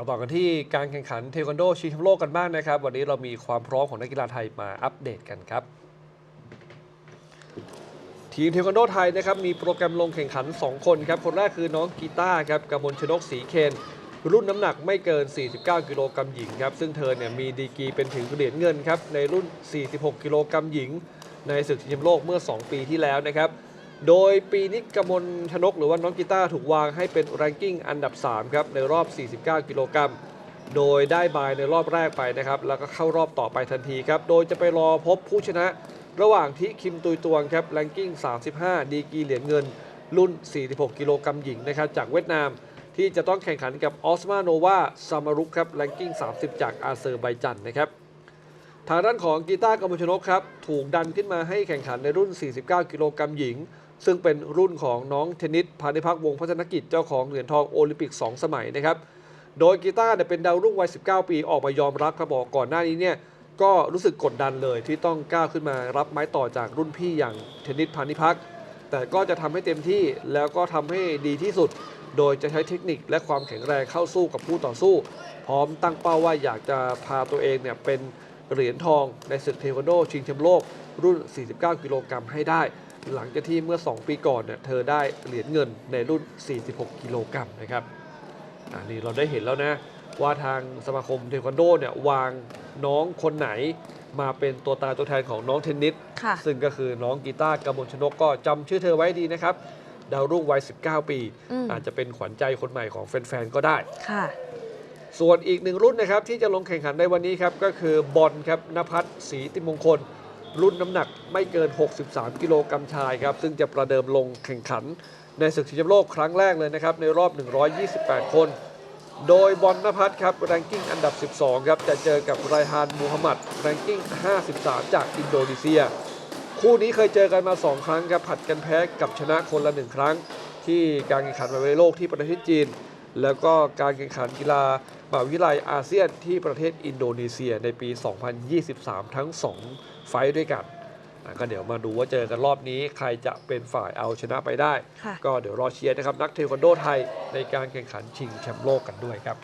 มาต่อกันที่การแข่งขันเทควันโดชิงแชมป์โลกกันบ้างนะครับ วันนี้เรามีความพร้อมของนักกีฬาไทยมาอัปเดตกันครับ ทีมเทควันโดไทยนะครับมีโปรแกรมลงแข่งขัน 2 คนครับ คนแรกคือน้องกีตาร์ครับกมลชนกศรีเคนรุ่นน้ำหนักไม่เกิน 49 กิโลกรัมหญิงครับ ซึ่งเธอเนี่ยมีดีกรีเป็นถึงเหรียญเงินครับ ในรุ่น 46 กิโลกรัมหญิง ในศึกชิงแชมป์โลกเมื่อ 2 ปีที่แล้วนะครับ โดยปีนี้กมลชนกหรือว่าน้องกีตาร์ถูกวางให้เป็นแรงกิ้งอันดับ 3 ครับ ในรอบ 49 กิโลกรัม โดยได้บายในรอบแรกไปนะครับ แล้วก็เข้ารอบต่อไปทันทีครับ โดยจะไปรอพบผู้ชนะ ระหว่างที่คิมตุยตวงครับแรงกิ้ง 35 ดีกีเหรียญเงิน รุ่น 46 กิโลกรัมหญิงนะครับจากเวียดนาม ที่จะต้องแข่งขันกับออสมาโนวาซามารุกครับแรงกิ้ง 30 จากอาเซอร์ไบจันนะครับทางด้านของกีตาร์กมลชนกครับถูกดันขึ้นมาให้แข่งขันในรุ่น 49 กิโลกรัมหญิง ซึ่งเป็นรุ่นของน้องเทนนิสพานิพักวงพัฒนกิจเจ้าของเหรียญทองโอลิมปิก 2 สมัยนะครับ โดยกีตาร์เนี่ยเป็นดาวรุ่งวัย 19 ปีออกมายอมรับครับบอกก่อนหน้านี้เนี่ยก็รู้สึกกดดันเลยที่ต้องก้าวขึ้นมารับไม้ต่อจากรุ่นพี่อย่างเทนนิสพานิพักแต่ก็จะทำให้เต็มที่แล้วก็ทำให้ดีที่สุด โดยจะใช้เทคนิคและความแข็งแรงเข้าสู้กับผู้ต่อสู้ พร้อมตั้งเป้าว่าอยากจะพาตัวเองเนี่ยเป็นเหรียญทองในศึกเทควันโดชิงแชมป์โลกรุ่น 49 กิโลกรัมให้ได้ หลังจากที่เมื่อ 2 ปีก่อนเนี่ยเธอได้เหรียญเงินในรุ่น 46 กิโลกรัมนะครับอันนี้เราได้เห็นแล้วนะว่าทางสมาคมเทควันโดเนี่ยวางน้องคนไหนมาเป็นตัวตายตัวแทนของน้องเทนนิส ค่ะ ซึ่งก็คือน้องกีตาร์กมลชนกก็จำชื่อเธอไว้ดีนะครับ ดาวรุ่งวัย 19 ปี อืม อาจจะเป็นขวัญใจคนใหม่ของแฟน ๆ ก็ได้ ค่ะ ส่วนอีกหนึ่งรุ่นนะครับที่จะลงแข่งขันในวันนี้ครับ ก็คือบอลครับนภัสศรีติมงคล รุ่นน้ำหนักไม่เกิน 63 กิโลกรัมชายครับ ซึ่งจะประเดิมลงแข่งขันในศึกชิงแชมป์โลกครั้งแรกเลยนะครับ ในรอบ 128 คน โดยบอลนภัสครับ แรงกิ้งอันดับ 12 ครับ จะเจอกับไรฮานมูฮัมหมัด แรงกิ้ง 53 จากอินโดนีเซีย คู่นี้เคยเจอกันมา 2 ครั้งครับ ผัดกันแพ้กับชนะคนละ 1 ครั้ง ที่การแข่งขันมวโลกที่ประเทศจีน แล้วก็การแข่งขันกีฬา มหาวิทยาลัยอาเซียนที่ประเทศอินโดนีเซียในปี 2023 ทั้ง 2 ไฟต์ด้วยกันอะก็เดี๋ยวมาดูว่าเจอกันรอบนี้ใครจะเป็นฝ่ายเอาชนะไปได้ค่ะก็เดี๋ยวรอเชียร์นะครับนักเทควันโดไทยในการแข่งขันชิงแชมป์โลกกันด้วยครับ